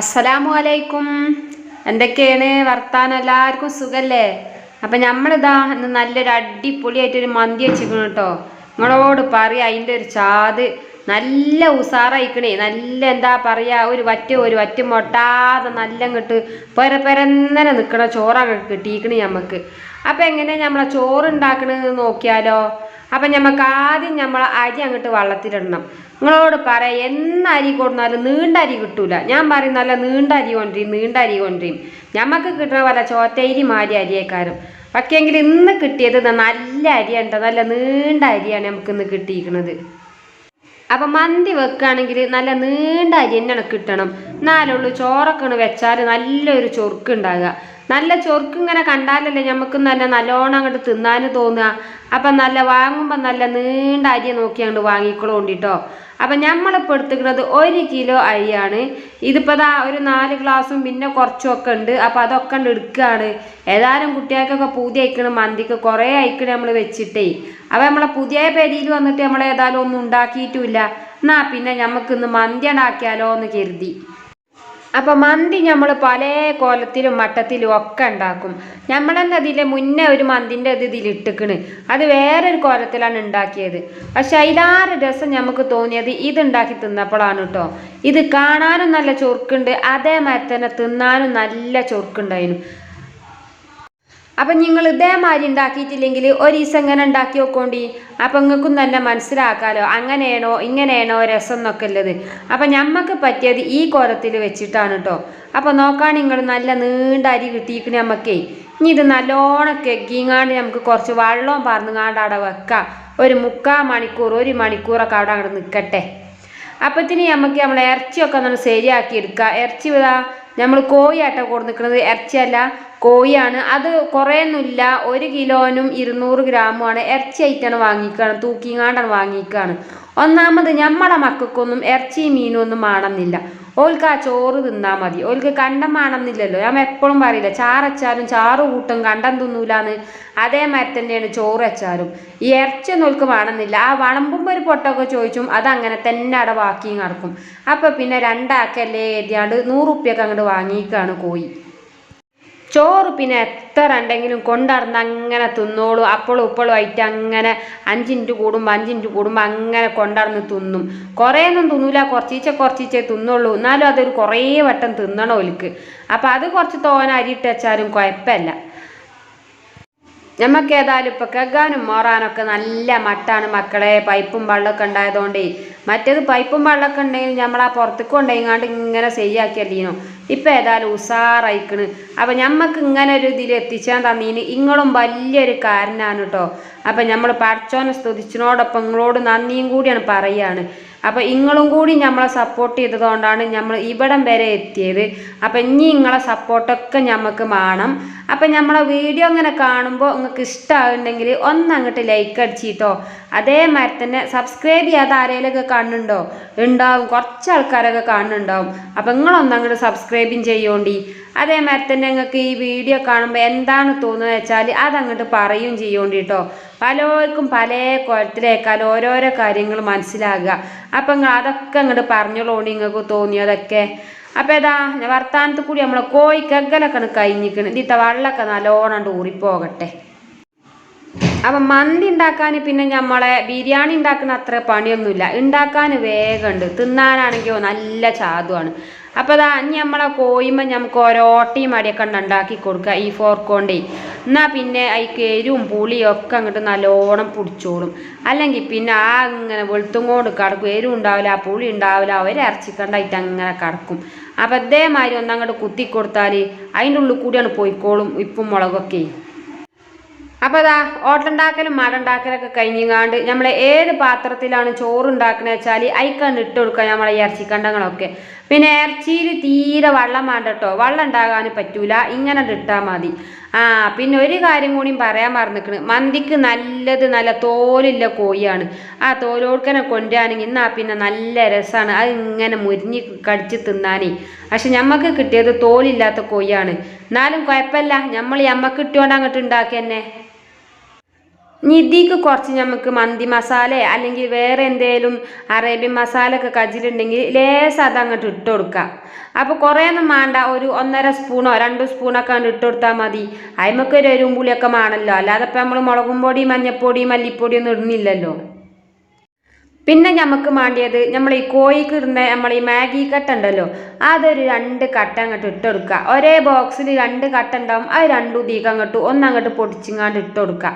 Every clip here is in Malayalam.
അസ്സലാമു അലൈക്കും. എന്തൊക്കെയാണ്? വർത്താനം? എല്ലാവർക്കും സുഖല്ലേ? അപ്പം നമ്മളിതാ ഇന്ന് നല്ലൊരു അടിപൊളിയായിട്ടൊരു മന്തി വെച്ചിരിക്കണം കേട്ടോ. നിങ്ങളോട് പറയാം അതിന്റെ ഒരു ചാത് നല്ല ഉസാറായിക്കണേ. നല്ല എന്താ പറയുക ഒരു വറ്റ ഒരു വറ്റ മൊട്ടാതെ നല്ല ഇങ്ങോട്ട് പെര പെരന്നനെ നിൽക്കണ ചോറൊക്കെ കിട്ടിയിക്കണേ നമുക്ക് അപ്പം എങ്ങനെ നമ്മളെ ചോറ് ഉണ്ടാക്കണത് നോക്കിയാലോ? അപ്പം നമുക്ക് ആദ്യം നമ്മൾ അരി അങ്ങോട്ട് വെള്ളത്തിലിടണം. നിങ്ങളോട് പറയാം എന്ന അരി കൊടുന്നാലും നീണ്ട അരി കിട്ടൂല. ഞാൻ പറയും നല്ല നീണ്ട അരി കൊണ്ടുവരും നീണ്ട അരി കൊണ്ടിരിയും ഞമ്മക്ക് കിട്ടുന്ന പോലെ ചോറ്റയിരി മാരി അരിയേക്കാരും. പക്ഷേങ്കിൽ ഇന്ന് കിട്ടിയത് നല്ല അരിയാണ്. നല്ല നീണ്ട അരിയാണ് നമുക്ക് ഇന്ന് കിട്ടിയിരിക്കുന്നത് അപ്പം മന്തി വെക്കുകയാണെങ്കിൽ നല്ല നീണ്ട അരി തന്നെയാണ് കിട്ടണം. എന്നാലുള്ളൂ ചോറൊക്കെ വെച്ചാൽ നല്ലൊരു ചൊറുക്ക് ഉണ്ടാകുക നല്ല ചൊറുക്ക് ഇങ്ങനെ കണ്ടാലല്ലേ നമുക്ക് നല്ല നല്ലോണം അങ്ങോട്ട് തിന്നാൻ തോന്നുക. അപ്പം നല്ല വാങ്ങുമ്പോൾ നല്ല നീണ്ട അരി നോക്കി അങ്ങോട്ട് വാങ്ങിക്കൊള്ളോണ്ടിട്ടോ. അപ്പം നമ്മളിപ്പോൾ എടുത്തിക്കുന്നത് ഒരു കിലോ അരിയാണ്. ഇതിപ്പോൾ ദാ ഒരു നാല് ഗ്ലാസും പിന്നെ കുറച്ചുമൊക്കെ ഉണ്ട്. അപ്പം അതൊക്കെ ഉണ്ട് എടുക്കുകയാണ് ഏതായാലും കുട്ടികൾക്കൊക്കെ പുതിയ അയക്കണം മന്തിക്ക് കുറേ അയക്കണം നമ്മൾ വെച്ചിട്ടേ. അപ്പം നമ്മളെ പുതിയ പെരിയിൽ വന്നിട്ട് നമ്മൾ ഏതായാലും ഒന്നും ഉണ്ടാക്കിയിട്ടുമില്ല എന്നാ പിന്നെ നമുക്കിന്ന് മന്തി ഉണ്ടാക്കിയാലോ എന്ന് കരുതി. അപ്പം മന്തി നമ്മൾ പല കോലത്തിലും മട്ടത്തിലും ഒക്കെ ഉണ്ടാക്കും. നമ്മൾ തന്നെ അതിലെ മുന്നേ ഒരു മന്തിന്റെ ഇത് ഇതിലിട്ടുക്കണ് അത് വേറൊരു കോലത്തിലാണ് ഉണ്ടാക്കിയത്. പക്ഷെ അതിലാറ് രസം നമുക്ക് തോന്നിയത് ഇത് ഉണ്ടാക്കി തിന്നപ്പോഴാണ് കേട്ടോ ഇത് കാണാനും നല്ല ചൊറുക്കുണ്ട് അതേമാതിരി തന്നെ തിന്നാനും നല്ല ചൊറുക്കുണ്ടായിരുന്നു. അപ്പം നിങ്ങൾ ഇതേമാതിരി ഉണ്ടാക്കിയിട്ടില്ലെങ്കിൽ ഒരു ദിവസം ഇങ്ങനെ ഉണ്ടാക്കി നോക്കോണ്ടി. അപ്പം നിങ്ങൾക്കും തന്നെ മനസ്സിലാക്കാലോ. അങ്ങനെയാണോ ഇങ്ങനെയാണോ രസം എന്നൊക്കെ ഉള്ളത്. അപ്പം ഞമ്മക്ക് പറ്റിയത് ഈ കോലത്തിൽ വെച്ചിട്ടാണ് കേട്ടോ അപ്പം നോക്കാൻ നിങ്ങൾ നല്ല നീണ്ട അരി കിട്ടിയിരിക്കണ നമുക്കേ ഇനി ഇത് നല്ലോണം കെക്കിങ്ങാണ്ട് നമുക്ക് കുറച്ച് വെള്ളവും പറന്നുങ്ങാണ്ട് അവിടെ വെക്കാം. ഒരു മുക്കാൽ മണിക്കൂർ ഒരു മണിക്കൂറൊക്കെ അവിടെ അങ്ങോട്ട് നിൽക്കട്ടെ അപ്പത്തിന് നമുക്ക് നമ്മൾ ഇറച്ചിയൊക്കെ ഒന്ന് ശരിയാക്കി എടുക്കുക ഇറച്ചി വിതാ നമ്മൾ കോഴിയാട്ടോ കൊണ്ട് നിൽക്കുന്നത് ഇറച്ചിയല്ല കോഴിയാണ്. അത് കുറേയൊന്നുമില്ല. ഒരു കിലോനും ഇരുന്നൂറ് ഗ്രാമുമാണ്. ഇറച്ചി ആയിട്ടാണ് വാങ്ങിക്കുകയാണ് തൂക്കിങ്ങാണ്ടാണ് വാങ്ങിക്കുകയാണ് ഒന്നാമത് നമ്മളെ മക്കൾക്കൊന്നും ഇറച്ചി മീനും ഒന്നും മാണമെന്നില്ല. ഓൽക്ക് ആ ചോറ് തിന്നാൽ മതി. ഓൽക്ക് കണ്ടം മാണമെന്നില്ലല്ലോ. ഞാൻ എപ്പോഴും പറയില്ല ചാറച്ചാലും ചാറ് കൂട്ടും കണ്ടം തിന്നൂലാന്ന്. അതേമാതിരി തന്നെയാണ് ചോറ് വെച്ചാലും ഈ ഇറച്ചിയൊന്നും ഓൽക്ക് വേണമെന്നില്ല. ആ വളമ്പുമ്പോൾ ഒരു പൊട്ടൊക്കെ ചോദിച്ചും അതങ്ങനെ തന്നെ അവിടെ ബാക്കിയും കിടക്കും. അപ്പം പിന്നെ രണ്ടാക്കല്ലേ എഴുതിയാണ്ട് നൂറുപ്യൊക്കെ അങ്ങോട്ട് വാങ്ങിക്കാണ് കോഴി. ചോറ് പിന്നെ എത്ര ഉണ്ടെങ്കിലും കൊണ്ടടന്ന് അങ്ങനെ തിന്നോളൂ. അപ്പോഴും ഇപ്പോഴും ആയിട്ട് അങ്ങനെ അഞ്ചിന്റ് കൂടുമ്പോൾ അഞ്ചിന്റ് കൂടുമ്പോൾ അങ്ങനെ കൊണ്ടടന്ന് തിന്നും. കുറേയൊന്നും തിന്നൂല. കുറച്ചീച്ച കുറച്ചീച്ചെ തിന്നുള്ളൂ എന്നാലും അതൊരു കുറേ വട്ടം തിന്നണം ഓൽക്ക്. അപ്പം അത് കുറച്ച് തോന അരിയിട്ട് വെച്ചാലും കുഴപ്പമില്ല നമുക്ക് ഏതായാലും ഇപ്പൊ കെഗാനും മോറാനൊക്കെ നല്ല മട്ടാണ് മക്കളെ. പൈപ്പും വെള്ളമൊക്കെ ഉണ്ടായതുകൊണ്ടേ. മറ്റേത് പൈപ്പും വെള്ളമൊക്കെ ഉണ്ടെങ്കിൽ നമ്മൾ ആ പുറത്തേക്ക് കൊണ്ടുപോയിങ്ങാണ്ട് ഇങ്ങനെ ശരിയാക്കിയല്ലീനോ ഇപ്പൊ ഏതായാലും ഉസാറായിക്കണ്. അപ്പൊ നമുക്ക് ഇങ്ങനെ ഒരു ഇതിൽ എത്തിച്ചാൻ തന്നീന്. ഇങ്ങളും വലിയൊരു കാരനാണ് കേട്ടോ അപ്പൊ നമ്മൾ പഠിച്ചോനെ സ്തുതിച്ചിനോടൊപ്പം നിങ്ങളോട് നന്ദിയും കൂടിയാണ് പറയാണ്. അപ്പൊ ഇങ്ങളും കൂടി നമ്മളെ സപ്പോർട്ട് ചെയ്തതുകൊണ്ടാണ് നമ്മൾ ഇവിടം വരെ എത്തിയത്. അപ്പോൾ ഇനി നിങ്ങളെ സപ്പോർട്ടൊക്കെ നമുക്ക് വേണം അപ്പോൾ നമ്മളെ വീഡിയോ അങ്ങനെ കാണുമ്പോൾ നിങ്ങൾക്ക് ഇഷ്ടമാകുന്നുണ്ടെങ്കിൽ ഒന്ന് അങ്ങോട്ട് ലൈക്ക് അടിച്ചിട്ടോ. അതേമാതിരി തന്നെ സബ്സ്ക്രൈബ് ചെയ്യാതെ ആരെങ്കിലുമൊക്കെ കാണുന്നുണ്ടോ ഉണ്ടാവും. കുറച്ച് ആൾക്കാരൊക്കെ കാണുന്നുണ്ടാവും അപ്പോൾ നിങ്ങളൊന്ന് അങ്ങോട്ട് സബ്സ്ക്രൈബും ചെയ്യോണ്ടി. അതേമാതിരി തന്നെ നിങ്ങൾക്ക് ഈ വീഡിയോ കാണുമ്പോൾ എന്താണ് തോന്നുന്നത് വെച്ചാൽ അതങ്ങോട്ട് പറയും ചെയ്യോണ്ടി കേട്ടോ പലർക്കും പല കുളത്തിലേക്കാൾ ഓരോരോ കാര്യങ്ങൾ മനസ്സിലാകുക. അപ്പം നിങ്ങൾ അതൊക്കെ അങ്ങോട്ട് പറഞ്ഞോളൂണ്ടി നിങ്ങൾക്ക് തോന്നിയതൊക്കെ അപ്പം ഏതാ വർത്താനത്ത് കൂടി നമ്മളെ കോഴിക്കകലൊക്കെ കഴിഞ്ഞിക്കണം. ഇതിത്തെ വെള്ളമൊക്കെ നല്ലോണം ഊറിപ്പോകട്ടെ. അപ്പം മന്തി ഉണ്ടാക്കാൻ പിന്നെ നമ്മളെ ബിരിയാണി ഉണ്ടാക്കുന്ന അത്ര പണിയൊന്നുമില്ല. ഉണ്ടാക്കാൻ വേഗമുണ്ട് തിന്നാനാണെങ്കിലോ നല്ല ചാതുവാണ്. അപ്പോൾ അതാ ഇനി നമ്മളെ കോയുമ്പോൾ നമുക്ക് ഓരോട്ടയും അടിയൊക്കെ ഉണ്ട് ഉണ്ടാക്കി കൊടുക്കുക ഈ ഫോർക്കോണ്ടേ. എന്നാൽ പിന്നെ അതിക്ക് എരിവും പുളിയും ഒക്കെ അങ്ങോട്ട് നല്ലോണം പിടിച്ചോളും. അല്ലെങ്കിൽ പിന്നെ ആ ഇങ്ങനെ വെളുത്തും കൊണ്ട് കിടക്കും. എരിവ് ഉണ്ടാവില്ല പുളി ഉണ്ടാവില്ല അവർ ഇറച്ചിക്കണ്ടായിട്ട് അങ്ങനെ കിടക്കും. അപ്പം ഇതേമാതിരി ഒന്നങ്ങോട്ട് കുത്തി കൊടുത്താൽ അതിന്റെ ഉള്ളിൽ കൂടിയാണ് പോയിക്കോളും ഉപ്പും മുളകൊക്കെ. അപ്പോൾ അതാ ഓട്ടുണ്ടാക്കലും മടുണ്ടാക്കലൊക്കെ കഴിഞ്ഞാണ്ട് നമ്മൾ ഏത് പാത്രത്തിലാണ് ചോറ് ഉണ്ടാക്കണേ വെച്ചാൽ അയക്കാണ്ട് ഇട്ട് കൊടുക്കുക നമ്മളെ ഈ കണ്ടങ്ങളൊക്കെ പിന്നെ ഇറച്ചിയിൽ തീരെ വെള്ളം വേണ്ട കേട്ടോ വെള്ളം ഉണ്ടാകാൻ പറ്റൂല. ഇങ്ങനെ ഇട്ടാൽ മതി. ആ പിന്നെ ഒരു കാര്യം കൂടിയും പറയാൻ മറന്നിക്കണ്. മന്തിക്ക് നല്ലത് നല്ല തോലില്ല കോഴിയാണ്. ആ തോലോടുക്കനെ കൊണ്ടുവരാണെങ്കിൽ എന്നാ പിന്നെ നല്ല രസമാണ് അത് ഇങ്ങനെ മുരിഞ്ഞ് കടിച്ച് തിന്നാനേ. പക്ഷെ ഞമ്മക്ക് കിട്ടിയത് തോലില്ലാത്ത കോഴിയാണ്. എന്നാലും കുഴപ്പമില്ല. നമ്മൾ ഞമ്മക്ക് ഇട്ടുകൊണ്ട് അങ്ങോട്ട് ഉണ്ടാക്കി തന്നെ ഇനി ഇതിക്ക് കുറച്ച് നമുക്ക് മന്തി മസാല അല്ലെങ്കിൽ വേറെ എന്തേലും അറേബ്യൻ മസാല ഒക്കെ കച്ചിലുണ്ടെങ്കിൽ ലേസ് അത് അങ്ങോട്ട് ഇട്ട് കൊടുക്കുക അപ്പോൾ കുറേയൊന്നും വേണ്ട ഒരു ഒന്നര സ്പൂണോ രണ്ട് സ്പൂണൊക്കെ അങ്ങോട്ട് ഇട്ട് കൊടുത്താൽ മതി. അതിമൊക്കെ ഒരു എരുമ്പുളിയൊക്കെ പുളിയൊക്കെ വേണമല്ലോ അല്ലാതെ ഇപ്പം നമ്മൾ മുളകും പൊടി മഞ്ഞപ്പൊടി മല്ലിപ്പൊടി ഒന്നും ഇടുന്നില്ലല്ലോ. പിന്നെ നമുക്ക് വേണ്ടിയത് നമ്മൾ ഈ കോഴിക്ക് ഇടുന്ന നമ്മൾ ഈ മാഗി കട്ട ഉണ്ടല്ലോ അതൊരു രണ്ട് കട്ട അങ്ങോട്ട് ഇട്ട് കൊടുക്കുക ഒരേ ബോക്സിൽ രണ്ട് കട്ട ഉണ്ടാവും. അത് രണ്ടു ദീകം അങ്ങോട്ട് ഒന്നങ്ങോട്ട് പൊടിച്ചിങ്ങാണ്ട് ഇട്ട് കൊടുക്കുക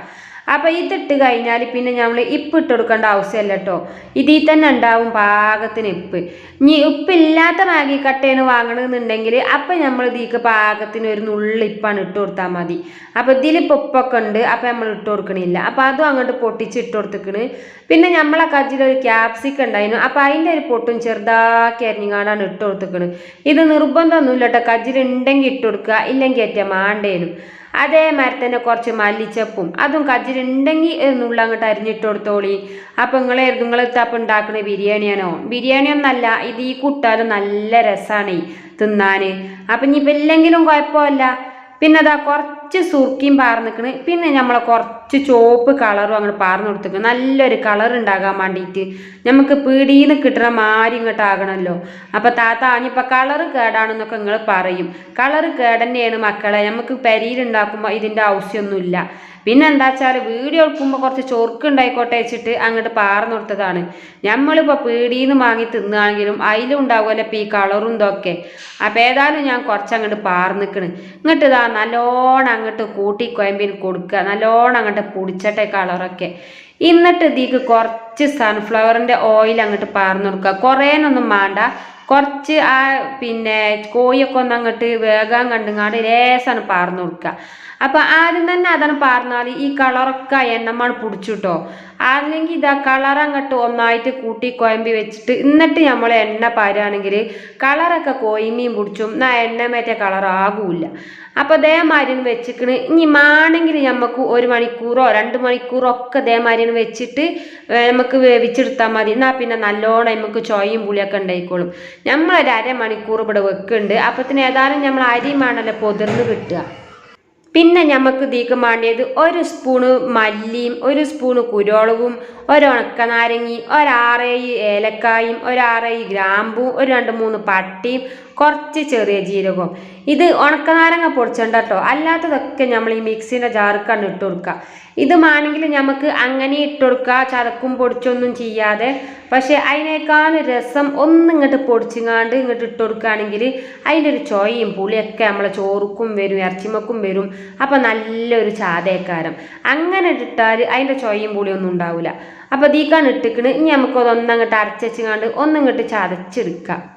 അപ്പോൾ ഇതിട്ട് കഴിഞ്ഞാൽ പിന്നെ നമ്മൾ ഇപ്പ് ഇട്ട് കൊടുക്കേണ്ട ആവശ്യമില്ല കേട്ടോ ഇതിൽ തന്നെ ഉണ്ടാവും പാകത്തിന് ഇപ്പ് ഇനി ഉപ്പില്ലാത്ത മാഗി കട്ടയാണ് വാങ്ങണമെന്നുണ്ടെങ്കിൽ അപ്പം നമ്മൾ ഇതിക്ക് പാകത്തിന് ഒരു നുള്ളി ഇപ്പാണ് ഇട്ട് കൊടുത്താൽ മതി. അപ്പോൾ ഇതിൽ ഉപ്പൊക്കെ ഉണ്ട് അപ്പോൾ നമ്മൾ ഇട്ട് കൊടുക്കണില്ല. അപ്പോൾ അതും അങ്ങോട്ട് പൊട്ടിച്ച് ഇട്ട് കൊടുത്തിക്കണ്. പിന്നെ നമ്മളെ കജ്ജിലൊരു ക്യാപ്സിക്കം ഉണ്ടായിരുന്നു. അപ്പോൾ അതിന്റെ ഒരു പൊട്ടും ചെറുതാക്കി അരിഞ്ഞാണ് ഇട്ട് കൊടുത്തിക്കണ്. ഇത് നിർബന്ധമൊന്നുമില്ല കേട്ടോ കജ്ജിലുണ്ടെങ്കിൽ ഇട്ട് കൊടുക്കുക ഇല്ലെങ്കിൽ ഏറ്റവും മാണ്ടേനും. അതേമാതിരി തന്നെ കുറച്ച് മല്ലിച്ചപ്പും അതും കജ്ജിലുണ്ടെങ്കിൽ എന്നുള്ള അങ്ങോട്ട് അരിഞ്ഞിട്ട് കൊടുത്തോളി അപ്പം നിങ്ങളെ നിങ്ങൾ തപ്പം ഉണ്ടാക്കുന്ന ബിരിയാണിയാണോ? ബിരിയാണി ഒന്നല്ല ഇത് ഈ കുട്ടാലും നല്ല രസമാണ് തിന്നാൻ അപ്പം ഇനിയിപ്പോൾ ഇല്ലെങ്കിലും കുഴപ്പമില്ല. പിന്നെ അതാ കുറച്ച് സുർക്കിയും പാർന്നിക്കണ്. പിന്നെ നമ്മൾ കുറച്ച് ചോപ്പ് കളറും അങ്ങോട്ട് പാർന്ന് കൊടുത്തേക്ക് നല്ലൊരു കളർ ഉണ്ടാകാൻ വേണ്ടിയിട്ട് നമുക്ക് പീടിയിൽ നിന്ന് കിട്ടുന്ന മാരി ഇങ്ങോട്ട് ആകണമല്ലോ അപ്പം താത്ത ഇനിയിപ്പോൾ കളറ് കേടാണെന്നൊക്കെ നിങ്ങൾ പറയും. കളർ കേടന്നെയാണ് മക്കളെ. നമുക്ക് പെരിയിലുണ്ടാക്കുമ്പോൾ ഇതിന്റെ ആവശ്യമൊന്നുമില്ല പിന്നെ എന്താ വെച്ചാൽ വീഡിയോ എടുക്കുമ്പോൾ കുറച്ച് ചൊറുക്ക് ഉണ്ടായിക്കോട്ടെ വെച്ചിട്ട് അങ്ങോട്ട് പാർന്നു കൊടുത്തതാണ്. നമ്മളിപ്പോൾ പീടിയിൽ നിന്ന് വാങ്ങി തിന്നുകയാണെങ്കിലും അതിലും ഉണ്ടാവുമല്ലോ ഇപ്പോൾ ഈ കളറും ഇതൊക്കെ. അപ്പോൾ ഏതായാലും ഞാൻ കുറച്ച് അങ്ങോട്ട് പാർന്നിക്കണ് ഇങ്ങോട്ട് ഇതാ നല്ലോണം അങ്ങോട്ട് കൂട്ടി കോയമ്പിന് കൊടുക്കുക. നല്ലോണം അങ്ങോട്ട് പൊടിച്ചട്ടെ കളറൊക്കെ. എന്നിട്ട് ഇതിക്ക് കുറച്ച് സൺഫ്ലവറിന്റെ ഓയിൽ അങ്ങോട്ട് പാർന്നു കൊടുക്കുക. കുറേനൊന്നും വേണ്ട കുറച്ച് ആ പിന്നെ കോഴിയൊക്കെ ഒന്ന് അങ്ങോട്ട് വേഗം കണ്ടുങ്ങാണ്ട് ലേസാണ് പാർന്നു കൊടുക്കുക. അപ്പോൾ ആദ്യം തന്നെ അതാണ് പറഞ്ഞാൽ ഈ കളറൊക്കെ എണ്ണമാണ് പിടിച്ചു കേട്ടോ അല്ലെങ്കിൽ ഇതാ കളർ അങ്ങോട്ട് ഒന്നായിട്ട് കൂട്ടി കുഴമ്പി വെച്ചിട്ട് എന്നിട്ട് നമ്മൾ എണ്ണ പാരുകയാണെങ്കിൽ കളറൊക്കെ കോയിമീൻ പിടിച്ചും എന്നാ എണ്ണമേറ്റ കളർ ആകൂല അപ്പോൾ ഇതേമാതിരി വെച്ചിക്കണ്. ഇനി മാണെങ്കിൽ നമുക്ക് ഒരു മണിക്കൂറോ രണ്ട് മണിക്കൂറോ ഒക്കെ ഇതേമാതിരി വെച്ചിട്ട് നമുക്ക് വേവിച്ചെടുത്താൽ മതി. എന്നാൽ പിന്നെ നല്ലോണം നമുക്ക് ചോയും പുളിയൊക്കെ ഉണ്ടായിക്കോളും നമ്മളൊരു അരമണിക്കൂർ ഇവിടെ വെക്കുന്നുണ്ട് അപ്പത്തിന് ഏതായാലും നമ്മൾ അരിയുമാണല്ലോ പൊതിർന്ന് കിട്ടുക പിന്നെ നമുക്ക് തീക്ക് വേണ്ടിയത് ഒരു സ്പൂണ് മല്ലിയും ഒരു സ്പൂണ് കുരോളവും ഒരു നാരങ്ങയും ഒരാറേഴ് ഏലക്കായും ഒരാറേഴ് ഗ്രാമ്പും ഒരു രണ്ട് മൂന്ന് പട്ടിയും കുറച്ച് ചെറിയ ജീരകവും. ഇത് ഉണക്കനാരങ്ങ പൊടിച്ചണ്ട കേട്ടോ അല്ലാത്തതൊക്കെ നമ്മൾ ഈ മിക്സിന്റെ ജാർക്കാണ് ഇട്ട് കൊടുക്കുക. ഇത് വേണമെങ്കിൽ നമുക്ക് അങ്ങനെ ഇട്ട് കൊടുക്കുക. ചതക്കും പൊടിച്ചൊന്നും ചെയ്യാതെ. പക്ഷേ അതിനേക്കാൾ രസം ഒന്നിങ്ങോട്ട് പൊടിച്ചിങ്ങാണ്ട് ഇങ്ങോട്ട് ഇട്ട് കൊടുക്കുകയാണെങ്കിൽ അതിന്റെ ഒരു ചോയയും പുളിയൊക്കെ നമ്മളെ ചോറുക്കും വരും ഇറച്ചിമക്കും വരും. അപ്പം നല്ലൊരു ചാതേക്കാരം. അങ്ങനെ ഇട്ടാൽ അതിന്റെ ചോയയും പുളിയൊന്നും ഉണ്ടാവില്ല. അപ്പോൾ ദീക്കാണ് ഇട്ടിക്കണ് ഇനി നമുക്കതൊന്നങ്ങോട്ട് അരച്ചങ്ങാണ്ട് ഒന്നിങ്ങോട്ട് ചതച്ചെടുക്കാം.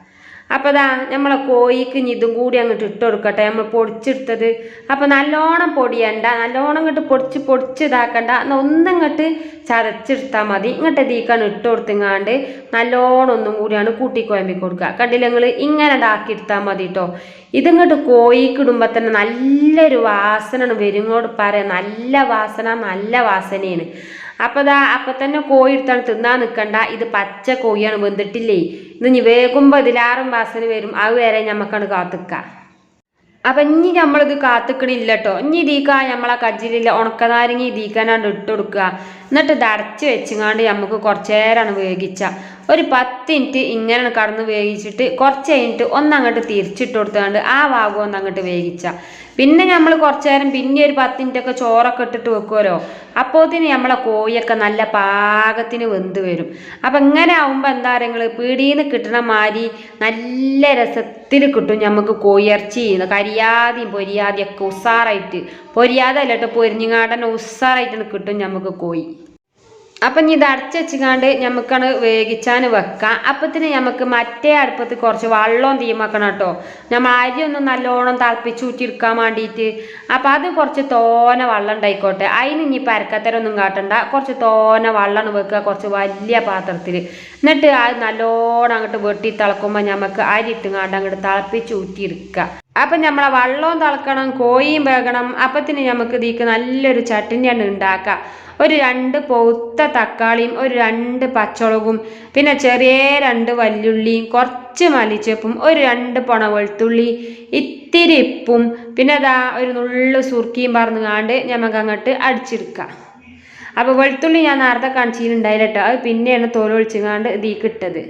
അപ്പോൾ ദാ നമ്മളെ കോഴിക്ക് ഇനി ഇതും കൂടി അങ്ങോട്ട് ഇട്ട് കൊടുക്കട്ടെ നമ്മൾ പൊടിച്ചെടുത്തത്. അപ്പോൾ നല്ലോണം പൊടിയണ്ട. നല്ലോണം ഇങ്ങോട്ട് പൊടിച്ച് പൊടിച്ച് ഇതാക്കണ്ട. എന്നാൽ ഒന്നിങ്ങോട്ട് ചതച്ചെടുത്താൽ മതി. ഇങ്ങോട്ട് തീക്കാണ് ഇട്ട് കൊടുത്തിങ്ങാണ്ട് നല്ലോണം ഒന്നും കൂടിയാണ് കൂട്ടി കുഴമ്പി കൊടുക്കുക കണ്ടില്ല നിങ്ങൾ ഇങ്ങനെ ഉണ്ടാക്കിയെടുത്താൽ മതി കേട്ടോ ഇതിങ്ങോട്ട് കോഴിക്ക് ഇടുമ്പോൾ തന്നെ നല്ലൊരു വാസനയാണ് വരുങ്ങോട് പറയാം നല്ല വാസന നല്ല വാസനയാണ്. അപ്പോൾ ദാ അപ്പം തന്നെ കോഴി എടുത്താണ് തിന്നാൻ നിൽക്കണ്ട ഇത് പച്ച കോഴിയാണ് വെന്തിട്ടില്ലേ? ഇത് ഇനി വേകുമ്പോൾ പതിനാറും മാസത്തിന് വരും. അത് വരെ ഞമ്മക്കാണ് കാത്തുക്ക. അപ്പം ഇനി നമ്മളിത് കാത്തുക്കണില്ല കേട്ടോ ഇനി ഇതീക്ക നമ്മളെ കജ്ജിലില്ല. ഉണക്കനാരങ്ങി ഇതീക്കാനാണ്ട് ഇട്ട് കൊടുക്കുക എന്നിട്ട് ഇത് അടച്ച് വെച്ചുങ്ങാണ്ട് നമുക്ക് കുറച്ച് നേരമാണ് വേവിച്ച. ഒരു പത്ത് മിനിറ്റ് ഇങ്ങനെ കടന്ന് വേവിച്ചിട്ട് കുറച്ച് കഴിഞ്ഞിട്ട് ഒന്നങ്ങോട്ട് തിരിച്ചിട്ട് കൊടുത്തുകൊണ്ട് ആ ഭാഗം ഒന്നങ്ങോട്ട് വേവിച്ച. പിന്നെ നമ്മൾ കുറച്ച് നേരം പിന്നെ ഒരു പത്ത് മിനിറ്റൊക്കെ ചോറൊക്കെ ഇട്ടിട്ട് വെക്കുമല്ലോ അപ്പോത്തിന് നമ്മളെ കോഴിയൊക്കെ നല്ല പാകത്തിന് വെന്ത് വരും. അപ്പം ഇങ്ങനെ ആവുമ്പോൾ എന്താ നിങ്ങൾ പീടിയിൽ കിട്ടണ മാതിരി നല്ല രസത്തിൽ കിട്ടും നമുക്ക് കോയിറച്ചി കരിയാതെയും പൊരിയാതെയും ഒക്കെ ഉസാറായിട്ട്. പൊരിയാതെ അല്ല കേട്ടോ കിട്ടും നമുക്ക് കോഴി. അപ്പം ഇനി ഇത് അടച്ച് വെച്ചുകാണ്ട് നമുക്കാണ് വേവിച്ചാൽ വെക്കാം. അപ്പത്തിന് നമുക്ക് മറ്റേ അടുപ്പത്ത് കുറച്ച് വെള്ളം തീമാക്കണം കേട്ടോ. നമ്മൾ അരി ഒന്ന് നല്ലോണം തിളപ്പിച്ച് ഊറ്റിയെടുക്കാൻ വേണ്ടിയിട്ട് അപ്പം അത് കുറച്ച് തോന വെള്ളം ഉണ്ടായിക്കോട്ടെ. അതിന് ഇനി പരക്കത്തരൊന്നും കാട്ടണ്ട. കുറച്ച് തോന വെള്ളമാണ് വെക്കുക കുറച്ച് വലിയ പാത്രത്തിൽ. എന്നിട്ട് അത് നല്ലോണം അങ്ങോട്ട് വെട്ടി തിളക്കുമ്പോൾ നമുക്ക് അരി ഇട്ടുങ്ങാണ്ട് അങ്ങോട്ട് തിളപ്പിച്ച് ഊറ്റിയെടുക്കുക. അപ്പം നമ്മളെ വള്ളവും തിളക്കണം കോഴിയും വേകണം. അപ്പത്തിന് നമുക്ക് ഇതിക്ക് നല്ലൊരു ചട്ടിനിയാണ് ഉണ്ടാക്കാം. ഒരു രണ്ട് പൗത്ത തക്കാളിയും ഒരു രണ്ട് പച്ചമുളകും പിന്നെ ചെറിയ രണ്ട് വല്ലുള്ളിയും കുറച്ച് മല്ലിച്ചപ്പും ഒരു രണ്ട് പൊണ വെളുത്തുള്ളി ഇത്തിരി ഉപ്പും പിന്നെ അതാ ഒരു നുള്ളു സുർക്കിയും പറന്നുകാണ്ട് ഞമ്മക്ക് അങ്ങോട്ട് അടിച്ചെടുക്കാം. അപ്പോൾ വെളുത്തുള്ളി ഞാൻ നേരത്തെ കാണിച്ചിട്ടുണ്ടായില്ല കേട്ടോ അത് പിന്നെയാണ് തോലൊളിച്ചുകാണ്ട് ഇതിക്ക് ഇട്ടത്.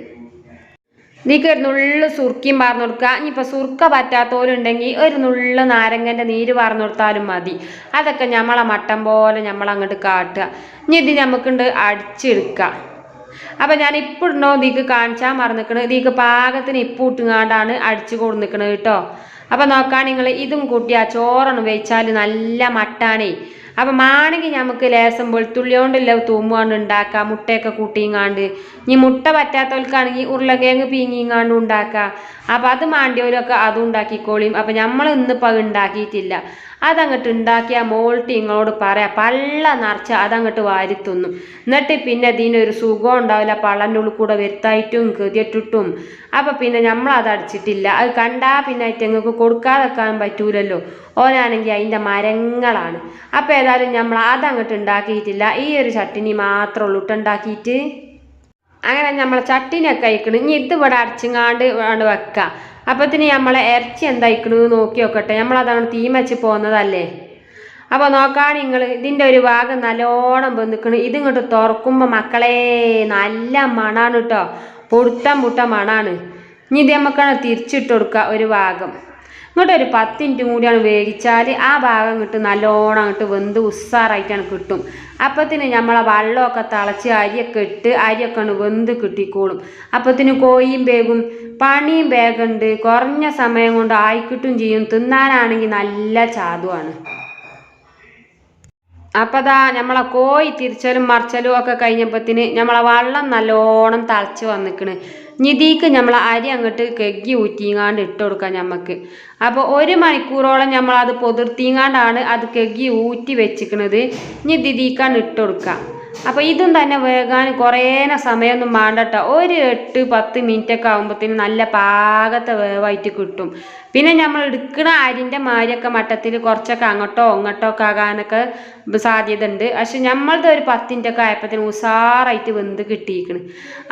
ഇതിക്ക് ഒരു നുള്ള സുർക്കിയും പാർന്നു കൊടുക്കുക. ഇനിയിപ്പോൾ സുർക്ക പറ്റാത്തോലുണ്ടെങ്കിൽ ഒരു നുള്ള നാരങ്ങന്റെ നീര് പാർന്നു കൊടുത്താലും മതി. അതൊക്കെ നമ്മളെ മട്ടം പോലെ നമ്മൾ കാട്ടുക. ഇനി ഇത് നമുക്കുണ്ട് അടിച്ചെടുക്കുക. അപ്പം ഞാൻ ഇപ്പോൾ നീക്ക് ഇതിക്ക് കാണിച്ചാൽ മറന്നിക്കണ്. ഇതിക്ക് പാകത്തിന് ഇപ്പം ഇട്ടുങ്ങാണ്ടാണ് അടിച്ചു കൊടുന്നിക്കണത് കേട്ടോ. അപ്പം നോക്കാൻ നിങ്ങൾ ഇതും കൂട്ടി ആ ചോറൊന്ന് വെച്ചാൽ നല്ല മട്ടാണേ. അപ്പം മാണെങ്കിൽ നമുക്ക് ലേസം വെളുത്തുള്ളി കൊണ്ടില്ല തൂമ്പുകൊണ്ട് ഉണ്ടാക്കാം മുട്ടയൊക്കെ കൂട്ടിങ്ങാണ്ട്. ഇനി മുട്ട പറ്റാത്തവർക്കാണെങ്കിൽ ഉരുളക്കിഴങ്ങ് പീങ്ങിങ്ങാണ്ട് ഉണ്ടാക്കാം. അപ്പം അത് മാണ്ടിയവരൊക്കെ അതും ഉണ്ടാക്കിക്കോളിയും അപ്പം നമ്മൾ ഇന്നിപ്പോൾ അത് ഉണ്ടാക്കിയിട്ടില്ല. അതങ്ങോട്ട് ഉണ്ടാക്കിയ മോൾട്ടി നിങ്ങളോട് പറയാം പള്ള നിറച്ച് അതങ്ങോട്ട് വാരിത്തുന്നു എന്നിട്ട് പിന്നെ ഇതിനൊരു സുഖം ഉണ്ടാവില്ല പള്ളന്റെ ഉള്ളിൽ കൂടെ വരുത്തായിട്ടും കൃതിയിട്ടിട്ടും അപ്പം പിന്നെ നമ്മൾ അത് അടിച്ചിട്ടില്ല. അത് കണ്ടാൽ പിന്നെ ആയിട്ട് കൊടുക്കാതെ വെക്കാൻ പറ്റൂലല്ലോ. ഓനാണെങ്കിൽ അതിന്റെ മരങ്ങളാണ്. അപ്പോൾ ഏതായാലും നമ്മൾ അതങ്ങോട്ട് ഉണ്ടാക്കിയിട്ടില്ല. ഈ ഒരു ചട്ടിനി മാത്രമേ ഉള്ളൂ ഉണ്ടാക്കിയിട്ട്. അങ്ങനെ നമ്മളെ ചട്ടിനൊക്കെ അയക്കണം ഇനി ഇത് ഇവിടെ അടച്ചിങ്ങാണ്ട് വേണ്ട വെക്കാം. അപ്പത്തിന് നമ്മളെ ഇറച്ചി എന്തായിക്കണു നോക്കി നോക്കട്ടെ. നമ്മളതാണ് തീ വെച്ച് പോകുന്നതല്ലേ അപ്പോൾ നോക്കാൻ നിങ്ങൾ ഇതിന്റെ ഒരു ഭാഗം നല്ലോണം വന്നിക്കണ് ഇതിങ്ങോട്ട് തുറക്കുമ്പോൾ മക്കളെ നല്ല മണാണ് കേട്ടോ പൊടുത്തം പുട്ട മണാണ്. ഇനി ഇത് നമുക്കാണ് തിരിച്ചിട്ട് കൊടുക്കുക ഒരു ഭാഗം. ഇങ്ങോട്ട് ഒരു പത്ത് മിനിറ്റ് കൂടിയാണ് വേവിച്ചാൽ ആ ഭാഗം കിട്ടും നല്ലോണം അങ്ങോട്ട് വെന്ത് ഉസ്സാറായിട്ടാണ് കിട്ടും. അപ്പത്തിന് നമ്മളെ വെള്ളമൊക്കെ തിളച്ച് അരിയൊക്കെ ഇട്ട് അരിയൊക്കെ വെന്ത് കിട്ടിക്കോളും. അപ്പത്തിന് കോഴിയും വേഗം പണിയും വേഗമുണ്ട് കുറഞ്ഞ സമയം കൊണ്ട് ആയിക്കിട്ടും ചെയ്യും. തിന്നാനാണെങ്കിൽ നല്ല ചാതുവാണ്. അപ്പോൾ ദാ നമ്മളെ കോഴി തിരിച്ചലും മറിച്ചലും ഒക്കെ കഴിഞ്ഞപ്പത്തിന് നമ്മളെ വള്ളം നല്ലോണം തിളച്ച് വന്നിക്കണ്. നിധിക്ക് നമ്മളെ അരി അങ്ങോട്ട് കെഗ്ഗി ഊറ്റിങ്ങാണ്ട് ഇട്ട് കൊടുക്കാം ഞമ്മക്ക്. അപ്പോൾ ഒരു മണിക്കൂറോളം നമ്മൾ അത് പൊതിർത്തിങ്ങാണ്ടാണ് അത് കെഗ്ഗി ഊറ്റി വെച്ചിക്കണത്. ഇനി ദിദിക്കാണ് ഇട്ട് കൊടുക്കാം. അപ്പോൾ ഇതും തന്നെ വേകാൻ കുറേനെ സമയമൊന്നും വേണ്ട കേട്ടോ ഒരു എട്ട് പത്ത് മിനിറ്റ് ഒക്കെ ആകുമ്പോഴത്തേന് നല്ല പാകത്തെ വേവായിട്ട് കിട്ടും. പിന്നെ നമ്മൾ എടുക്കുന്ന അരിന്റെ മാരിയൊക്കെ മട്ടത്തിൽ കുറച്ചൊക്കെ അങ്ങോട്ടോ ഇങ്ങോട്ടോ ഒക്കെ ആകാനൊക്കെ സാധ്യത ഉണ്ട് പക്ഷെ നമ്മളത് ഒരു പത്തിന്റെ മിനിറ്റ് ഒക്കെ ആയപ്പോഴത്തേന് ഉസാറായിട്ട് വെന്ത് കിട്ടിയിരിക്കണ്.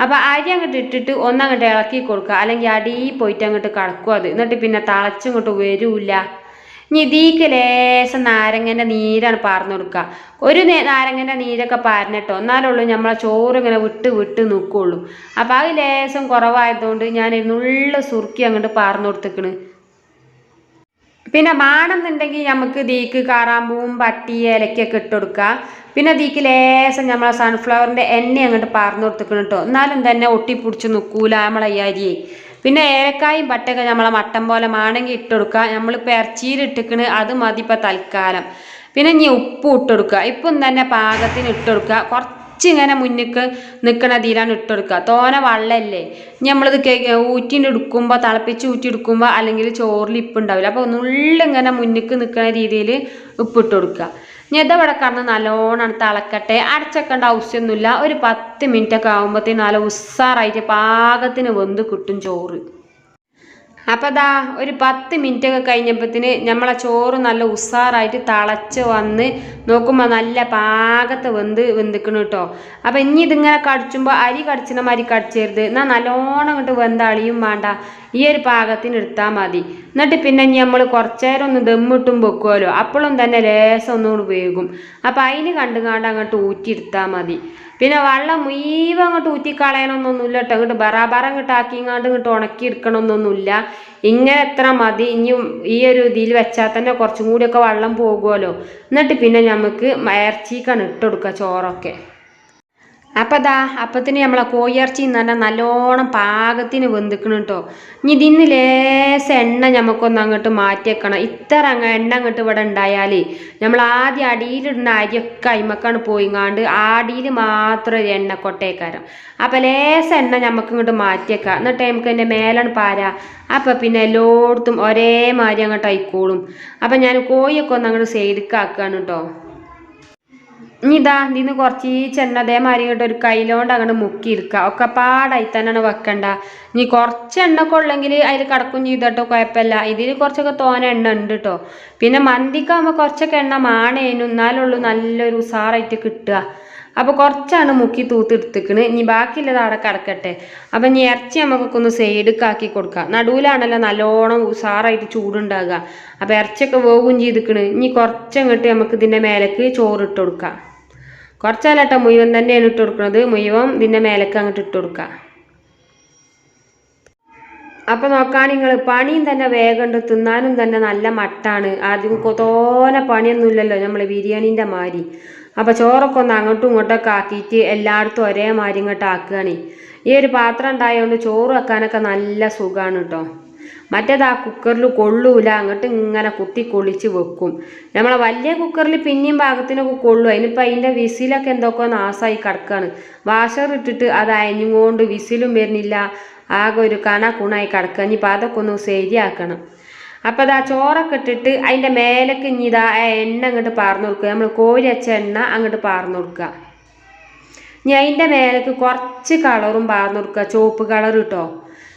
അപ്പോൾ അരി അങ്ങോട്ട് ഇട്ടിട്ട് ഒന്നങ്ങോട്ട് ഇളക്കി കൊടുക്കുക. അല്ലെങ്കിൽ അടിയിൽ പോയിട്ട് അങ്ങോട്ട് കിടക്കുക അത്. എന്നിട്ട് പിന്നെ തിളച്ചിങ്ങോട്ട് വരൂല. ഇനി ഇതിക്ക് ലേശം നാരങ്ങന്റെ നീരാണ് പാർന്നു കൊടുക്കുക ഒരു നാരങ്ങന്റെ നീരൊക്കെ പാരനട്ടോ എന്നാലുള്ളൂ നമ്മളെ ചോറ് ഇങ്ങനെ വിട്ട് വിട്ട് നിൽക്കുള്ളൂ അപ്പോൾ ആ ലേശം കുറവായതുകൊണ്ട് ഞാൻ നുള്ള സുർക്കി അങ്ങോട്ട് പാർന്നു കൊടുത്തേക്കണ്. പിന്നെ വേണമെന്നുണ്ടെങ്കിൽ നമുക്ക് ദീക്ക് കാറാമ്പൂവും പട്ടി ഏലക്കൊക്കെ ഇട്ട് കൊടുക്കുക പിന്നെ ദീക്ക് ലേശം നമ്മളെ സൺഫ്ലവറിന്റെ എണ്ണ അങ്ങോട്ട് പാർന്നു കൊടുത്തേക്കണ് കേട്ടോ എന്നാലും തന്നെ ഒട്ടിപ്പിടിച്ച് നിൽക്കൂല നമ്മളെ ഈ അരിയെ പിന്നെ ഏലക്കായും പട്ടയൊക്കെ നമ്മളെ മട്ടൻ പോലെ മാണെങ്കിൽ ഇട്ട് കൊടുക്കുക. നമ്മളിപ്പോൾ ഇറച്ചിയിൽ ഇട്ടിക്കണ് അത് മതി ഇപ്പം തൽക്കാലം. പിന്നെ ഇനി ഉപ്പ് ഇട്ട് കൊടുക്കുക. ഇപ്പം തന്നെ പാകത്തിന് ഇട്ട് കൊടുക്കുക. കുറച്ച് ഇങ്ങനെ മുന്നിക്ക് നിൽക്കണ തീരാണ് ഇട്ട് കൊടുക്കുക. തോന വെള്ളമല്ലേ ഇനി നമ്മളിത് ഊറ്റിന്റെ എടുക്കുമ്പോൾ തിളപ്പിച്ച് ഊറ്റി എടുക്കുമ്പോൾ അല്ലെങ്കിൽ ചോറിൽ ഇപ്പ് ഉണ്ടാവില്ല. അപ്പോൾ നുള്ളിങ്ങനെ മുന്നിക്ക് നിൽക്കുന്ന രീതിയിൽ ഉപ്പിട്ട് കൊടുക്കുക. കടന്ന് നല്ലോണം തിളക്കട്ടെ. അടച്ചക്കേണ്ട ആവശ്യമൊന്നുമില്ല ഒരു പത്ത് മിനിറ്റ് ഒക്കെ ആകുമ്പോഴത്തേന് നല്ല ഉസ്സാറായിട്ട് പാകത്തിന് വെന്ത് കിട്ടും ചോറ്. അപ്പോൾ ദാ ഒരു പത്ത് മിനിറ്റ് ഒക്കെ കഴിഞ്ഞപ്പോഴത്തേന് നമ്മളെ ചോറ് നല്ല ഉസാറായിട്ട് തിളച്ച് വന്ന് നോക്കുമ്പോൾ നല്ല പാകത്ത് വെന്ത് വെന്തിക്കണം കേട്ടോ അപ്പോൾ ഇനി ഇതിങ്ങനെ കടിച്ചുമ്പോൾ അരി കടിച്ചിന മാതിരി കടിച്ചരുത്. എന്നാൽ നല്ലോണം അങ്ങോട്ട് വെന്ത് അളിയും വേണ്ട. ഈ ഒരു പാകത്തിന് എടുത്താൽ മതി. എന്നിട്ട് പിന്നെ നമ്മൾ കുറച്ചേരം ഒന്ന് ദമ്മിട്ടും വെക്കുമല്ലോ അപ്പോഴും തന്നെ ലേസം ഒന്നുകൂടി വേകും. അപ്പം അതിന് കണ്ടു കണ്ട് അങ്ങോട്ട് ഊറ്റിയെടുത്താൽ മതി. പിന്നെ വെള്ളം മുഴുവൻ അങ്ങോട്ട് ഊറ്റിക്കളയണമെന്നൊന്നുമില്ല കേട്ടോ അങ്ങോട്ട് ബറാബറം ഇങ്ങോട്ട് ആക്കിങ്ങാണ്ട് ഇങ്ങോട്ട് ഉണക്കി എടുക്കണമെന്നൊന്നുമില്ല ഇങ്ങനെ എത്ര മതി. ഇനിയും ഈ ഒരു ഇതിൽ വെച്ചാൽ തന്നെ കുറച്ചും കൂടിയൊക്കെ വെള്ളം പോകുമല്ലോ. എന്നിട്ട് പിന്നെ നമുക്ക് ഇറച്ചിക്കാണ് ഇട്ടുകൊടുക്കുക ചോറൊക്കെ. അപ്പം ദാ അപ്പത്തിന് നമ്മളെ കോയിറച്ചി എന്ന് പറഞ്ഞാൽ നല്ലോണം പാകത്തിന് വെന്തിക്കണം കേട്ടോ ഇനി ഇതിന്ന് ലേശം എണ്ണ നമുക്കൊന്ന് അങ്ങോട്ട് മാറ്റിയേക്കണം. ഇത്ര അങ്ങ് എണ്ണ അങ്ങോട്ട് ഇവിടെ ഉണ്ടായാൽ നമ്മൾ ആദ്യം അടിയിലിടുന്ന അരിയൊക്കെ അയിമക്കാണ് പോയിങ്ങാണ്ട് ആടിയിൽ മാത്രം ഒരു എണ്ണ കൊട്ടേക്കാരം അപ്പം ലേശം എണ്ണ നമുക്ക് ഇങ്ങോട്ട് മാറ്റിയേക്കാം. എന്നിട്ട് നമുക്ക് എന്റെ മേലാണ് പാര. അപ്പം പിന്നെ എല്ലായിടത്തും ഒരേമാതിരി അങ്ങോട്ട് ആയിക്കോളും. അപ്പം ഞാൻ കോഴിയൊക്കെ ഒന്ന് അങ്ങോട്ട് സൈഡിക്കാക്കുകയാണ് കേട്ടോ ഇതാ ഇതിന്ന് കുറച്ച് ഈ ചെണ്ണ അതേമാതിരി ഇങ്ങോട്ട് ഒരു കയ്യിലോണ്ട് അങ്ങോട്ട് മുക്കിയിരിക്കുക ഒക്കെ പാടായി തന്നെയാണ് വെക്കണ്ട. ഇനി കുറച്ച് എണ്ണ ഒക്കെ ഉള്ളെങ്കിൽ അതിൽ കിടക്കും ചെയ്തോട്ടോ കുഴപ്പമില്ല ഇതിൽ കുറച്ചൊക്കെ തോന എണ്ണ ഉണ്ട് കേട്ടോ പിന്നെ മന്തിക്കാകുമ്പോൾ കുറച്ചൊക്കെ എണ്ണ മാണേനും എന്നാലുള്ളൂ നല്ലൊരു ഉസാറായിട്ട് കിട്ടുക. അപ്പോൾ കുറച്ചാണ് മുക്കി തൂത്തെടുത്തിക്കണ് ഇനി ബാക്കിയുള്ളത് അവിടെ കിടക്കട്ടെ. അപ്പം ഇനി ഇറച്ചി നമുക്കൊക്കെ ഒന്ന് സൈഡിക്കാക്കി കൊടുക്കാം. നടുവിലാണല്ലോ നല്ലോണം ഉസാറായിട്ട് ചൂടുണ്ടാകുക അപ്പോൾ ഇറച്ചിയൊക്കെ വേവും ചെയ്തിക്കണ്. ഇനി കുറച്ചങ്ങോട്ട് നമുക്ക് ഇതിന്റെ മേലേക്ക് ചോറിട്ട് കൊടുക്കാം. കുറച്ചല്ലട്ട മുഴുവൻ തന്നെയാണ് ഇട്ട് കൊടുക്കുന്നത് മുഴുവൻ ഇതിന്റെ മേലേക്ക് അങ്ങോട്ട് ഇട്ട് കൊടുക്കുക അപ്പോൾ നോക്കാൻ നിങ്ങൾ പണിയും തന്നെ വേഗമുണ്ട് തിന്നാനും തന്നെ നല്ല മട്ടാണ്. ആദ്യം തോനെ പണിയൊന്നുമില്ലല്ലോ നമ്മൾ ബിരിയാണീന്റെ മാതിരി. അപ്പോൾ ചോറൊക്കെ ഒന്ന് അങ്ങോട്ടും ഇങ്ങോട്ടൊക്കെ ആക്കിയിട്ട് എല്ലായിടത്തും ഒരേ മാതിരി ഇങ്ങോട്ട് ആക്കുകയാണ്. ഈ ഒരു പാത്രം ഉണ്ടായതുകൊണ്ട് ചോറ് വെക്കാനൊക്കെ നല്ല സുഖമാണ് കേട്ടോ മറ്റേത് ആ കുക്കറിൽ കൊള്ളൂല അങ്ങോട്ട് ഇങ്ങനെ കുത്തി കൊളിച്ച് വെക്കും. നമ്മളെ വലിയ കുക്കറിൽ പിന്നെയും ഭാഗത്തിനൊക്കെ കൊള്ളു. അതിനിപ്പോൾ അതിന്റെ വിസിലൊക്കെ എന്തൊക്കെ നാശമായി കിടക്കുകയാണ് വാഷർ ഇട്ടിട്ട് അത് അയഞ്ഞുകൊണ്ട് വിസിലും വരുന്നില്ല. ആകെ ഒരു കണ കുണായി കിടക്കുക ഇനിയിപ്പോൾ അതൊക്കെ ഒന്ന് ശരിയാക്കണം. അപ്പോൾ ഇതാ ചോറൊക്കെ ഇട്ടിട്ട് അതിന്റെ മേലേക്ക് ഇനി ഇതാ ആ എണ്ണ അങ്ങോട്ട് പാർന്നു കൊടുക്കുക. നമ്മൾ കോഴി വെച്ച എണ്ണ അങ്ങോട്ട് പാർന്നു കൊടുക്കുക. ഇനി അതിന്റെ മേലേക്ക് കുറച്ച് കളറും പാർന്നു കൊടുക്കുക. ചുവപ്പ് കളർ കിട്ടോ.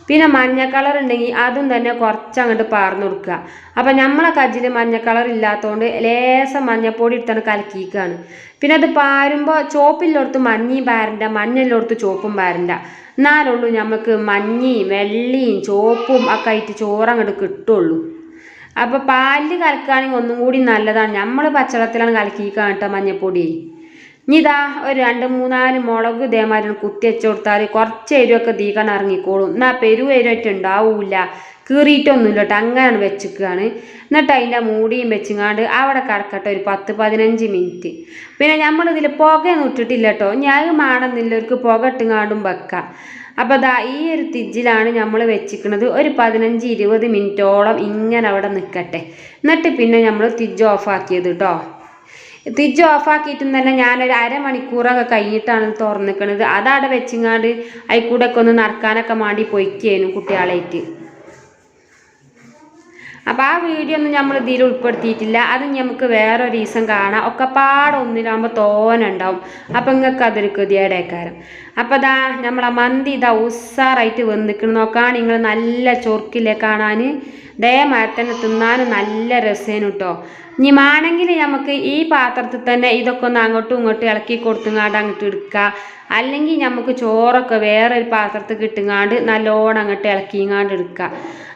പിന്നെ മഞ്ഞ കളർ ഉണ്ടെങ്കിൽ അതും തന്നെ കുറച്ച് അങ്ങോട്ട് പാർന്നു കൊടുക്കുക. അപ്പം നമ്മളെ കജ്ജിൽ മഞ്ഞ കളർ ഇല്ലാത്തതുകൊണ്ട് ലേശം മഞ്ഞപ്പൊടി എടുത്താണ് കലക്കിക്കുകയാണ് പിന്നെ അത് പാരുമ്പോൾ ചോപ്പില്ലോടത്ത് മഞ്ഞയും പാരണ്ട മഞ്ഞല്ലോടത്ത് ചോപ്പും പാരണ്ട. എന്നാലുള്ളൂ നമുക്ക് മഞ്ഞയും വെള്ളിയും ചോപ്പും ഒക്കെ ആയിട്ട് ചോറങ്ങോട്ട് കിട്ടുള്ളൂ അപ്പോൾ പാലിൽ കലക്കുകയാണെങ്കിൽ ഒന്നും കൂടി നല്ലതാണ്. നമ്മൾ പച്ചവെള്ളത്തിലാണ് കലക്കിക്കാൻ കേട്ടോ മഞ്ഞപ്പൊടി. ഇനി ഇതാ ഒരു രണ്ട് മൂന്നാൽ മുളക് ഇതേമാതിരി കുത്തി വെച്ച് കൊടുത്താൽ കുറച്ച് എരിവൊക്കെ തീക്കണം ഇറങ്ങിക്കോളും. എന്നാൽ പെരു എരിവായിട്ട് ഉണ്ടാവില്ല കീറിയിട്ടൊന്നുമില്ല കേട്ടോ. അങ്ങനെയാണ് വെച്ചിക്കുകയാണ് എന്നിട്ട് അതിന്റെ മൂടിയും വെച്ചിങ്ങാണ്ട് അവിടെ കിടക്കട്ടെ ഒരു പത്ത് പതിനഞ്ച് മിനിറ്റ്. പിന്നെ നമ്മളിതിൽ പുകയൊന്നും ഇട്ടിട്ടില്ല കേട്ടോ. ഞാൻ മാണെന്നില്ലവർക്ക് പുക ഇട്ടുങ്ങാണ്ടും വെക്കാം. അപ്പോൾ ദാ ഈ ഒരു തിജ്ജിലാണ് നമ്മൾ വെച്ചിരിക്കുന്നത് ഒരു പതിനഞ്ച് ഇരുപത് മിനിറ്റോളം ഇങ്ങനെ അവിടെ നിൽക്കട്ടെ എന്നിട്ട് പിന്നെ നമ്മൾ തിജ് ഓഫാക്കിയത് കേട്ടോ തിജ് ഓഫാക്കിയിട്ടും തന്നെ ഞാനൊരു അരമണിക്കൂറൊക്കെ കഴിഞ്ഞിട്ടാണ് തുറന്നിക്കണത്. അതവിടെ വെച്ചിങ്ങാണ്ട് അതിൽ ഒന്ന് നടക്കാനൊക്കെ മാണ്ടി പൊയ്ക്കേനു കുട്ടികളായിട്ട്. അപ്പോൾ ആ വീഡിയോ ഒന്നും നമ്മൾ ഇതിൽ ഉൾപ്പെടുത്തിയിട്ടില്ല. അത് നമുക്ക് വേറെ ദിവസം കാണാം. ഒക്കെ പാടെ ഒന്നിലാകുമ്പോൾ തോനെ ഉണ്ടാവും. അപ്പം നിങ്ങൾക്ക് അതൊരു ഗതിയേടേക്കാരം അപ്പോൾ ദാ നമ്മളെ മന്തി ഇതാ ഉസ്സാറായിട്ട് വന്നിക്കണം നോക്കാൻ നിങ്ങൾ നല്ല ചൊർക്കില്ലേ കാണാൻ ദയമായി തന്നെ തിന്നാനും നല്ല രസേനു കേട്ടോ ഇനി മാണെങ്കിൽ നമുക്ക് ഈ പാത്രത്തിൽ തന്നെ ഇതൊക്കെ ഒന്ന് അങ്ങോട്ടും ഇങ്ങോട്ടും ഇളക്കി കൊടുത്തുങ്ങാണ്ട് അങ്ങോട്ട് എടുക്കുക അല്ലെങ്കിൽ നമുക്ക് ചോറൊക്കെ വേറെ ഒരു പാത്രത്തിൽ കിട്ടുങ്ങാണ്ട് നല്ലോണം അങ്ങോട്ട് ഇളക്കിങ്ങാണ്ട് എടുക്കുക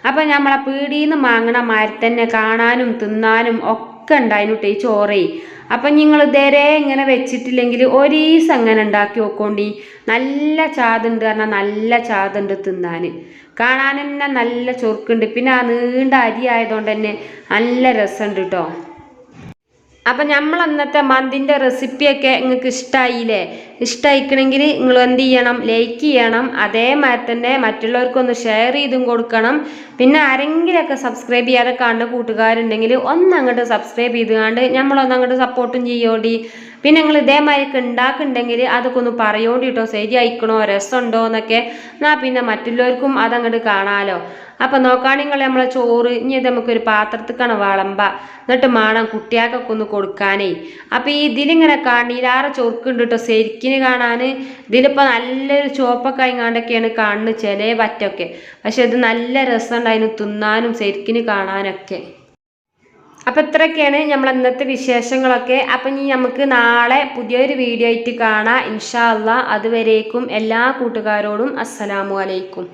അപ്പം നമ്മളെ പീടിയിൽ നിന്ന് വാങ്ങണ മാതിരി തന്നെ കാണാനും തിന്നാനും ഒക്കെ ഉണ്ടായിരുന്നു കേട്ടോ ഈ ചോറേ. അപ്പം നിങ്ങൾ ഇതേരെ ഇങ്ങനെ വെച്ചിട്ടില്ലെങ്കിൽ ഒരീസം അങ്ങനെ ഉണ്ടാക്കി നോക്കോണ്ടി. നല്ല ചാതുണ്ട് പറഞ്ഞാൽ നല്ല ചാതുണ്ട് തിന്നാൻ കാണാൻ തന്നെ നല്ല ചൊറുക്കുണ്ട്. പിന്നെ ആ നീണ്ട അരി ആയതുകൊണ്ട് തന്നെ നല്ല രസമുണ്ട് കേട്ടോ അപ്പം നമ്മൾ അന്നത്തെ മന്തിന്റെ റെസിപ്പിയൊക്കെ നിങ്ങൾക്ക് ഇഷ്ടമായില്ലേ ഇഷ്ടമായിക്കണമെങ്കിൽ നിങ്ങൾ എന്ത് ചെയ്യണം? ലൈക്ക് ചെയ്യണം. അതേമാതിരി തന്നെ മറ്റുള്ളവർക്കൊന്ന് ഷെയർ ചെയ്തും കൊടുക്കണം. പിന്നെ ആരെങ്കിലുമൊക്കെ സബ്സ്ക്രൈബ് ചെയ്യാതെ കാണുന്ന കൂട്ടുകാരുണ്ടെങ്കിൽ ഒന്ന് അങ്ങോട്ട് സബ്സ്ക്രൈബ് ചെയ്ത് കണ്ട് നമ്മളൊന്ന് അങ്ങോട്ട് സപ്പോർട്ടും ചെയ്യോണ്ടി പിന്നെ നിങ്ങൾ ഇതേമാതിരിയൊക്കെ ഉണ്ടാക്കുന്നുണ്ടെങ്കിൽ അതൊക്കെ ഒന്ന് പറയോണ്ടി കേട്ടോ ശരിയായിക്കണോ? രസമുണ്ടോ എന്നൊക്കെ. എന്നാൽ പിന്നെ മറ്റുള്ളവർക്കും അതങ്ങോട്ട് കാണാലോ. അപ്പം നിങ്ങൾ നമ്മളെ ചോറ് ഇനി ഇത് നമുക്കൊരു പാത്രത്തിക്കാണ് വളമ്പ. എന്നിട്ട് മാണം കുട്ടികൾക്കൊക്കെ ഒന്ന് കൊടുക്കാനേ. അപ്പം ഈ ഇതിലിങ്ങനെ കാണിയിലാറ ചൊറുക്കുണ്ട് കേട്ടോ ശരിക്കിന് കാണാൻ ഇതിലിപ്പോൾ നല്ലൊരു ചുവപ്പൊക്കെ ആയിങ്ങാണ്ടൊക്കെയാണ് കാണുന്നത് ചില പറ്റൊക്കെ പക്ഷെ ഇത് നല്ല രസമുണ്ടായിരുന്നു തിന്നാനും ശരിക്കിന് കാണാനൊക്കെ. അപ്പം ഇത്രയൊക്കെയാണ് നമ്മൾ ഇന്നത്തെ വിശേഷങ്ങളൊക്കെ. അപ്പം ഇനി നമുക്ക് നാളെ പുതിയൊരു വീഡിയോ ആയിട്ട് കാണാം. ഇൻഷാ അള്ളാ. അതുവരേക്കും എല്ലാ കൂട്ടുകാരോടും അസ്സലാമു അലൈക്കും.